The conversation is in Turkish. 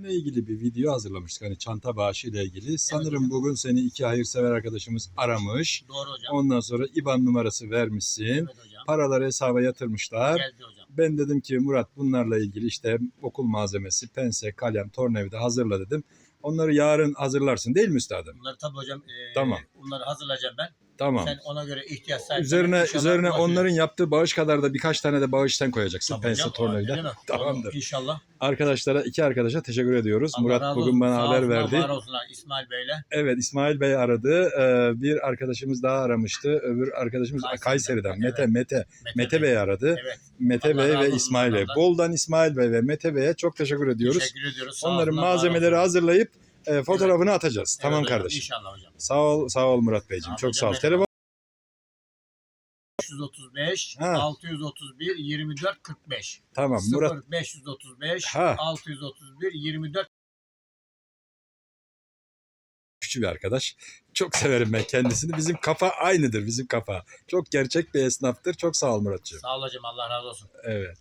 ile ilgili bir video hazırlamıştık. Hani çanta bağışı ile ilgili. Sanırım bugün seni iki hayırsever arkadaşımız aramış. Doğru hocam. Ondan sonra IBAN numarası vermişsin. Evet hocam. Paraları hesaba yatırmışlar. Geldi hocam. Ben dedim ki Murat bunlarla ilgili işte okul malzemesi, pense, kalem, tornavida hazırla dedim. Onları yarın hazırlarsın değil mi üstadım? Bunları tabii hocam e, Tamam. bunları hazırlayacağım ben. Tamam. Sen ona göre ihtiyaç sahibi. Üzerine üzerine onların yaptığı bağış kadar da birkaç tane de bağıştan koyacaksın. pense, tornavida. Tamamdır. İnşallah. Arkadaşlara, iki arkadaşa teşekkür ediyoruz. Allah Murat bugün bana Sağ haber olsunlar, verdi. Var olsunlar İsmail Bey'le. Evet İsmail Bey aradı. Ee, bir arkadaşımız daha aramıştı. Öbür arkadaşımız Kayseri'den. Kayseri'den. Mete Evet. Mete Mete Bey aradı. Evet. Mete Allah Bey ve İsmail Bey. Boldan İsmail Bey ve Mete Bey'e çok teşekkür ediyoruz. Teşekkür ediyoruz. Sağ Onların malzemeleri hazırlayıp e, fotoğrafını atacağız. Tamam hocam, kardeşim. İnşallah hocam. Sağ ol, sağ ol Murat Beyciğim. Tamam çok hocam, sağ ol. Telefon 535 Ha. 631 24 45. tamam Murat 0 535 Ha. 631 24 küçük bir arkadaş. Çok severim ben kendisini. Bizim kafa aynıdır bizim kafa. Çok gerçek bir esnaftır. Çok sağ ol Muratcığım. Sağ ol hocam Allah razı olsun. Evet.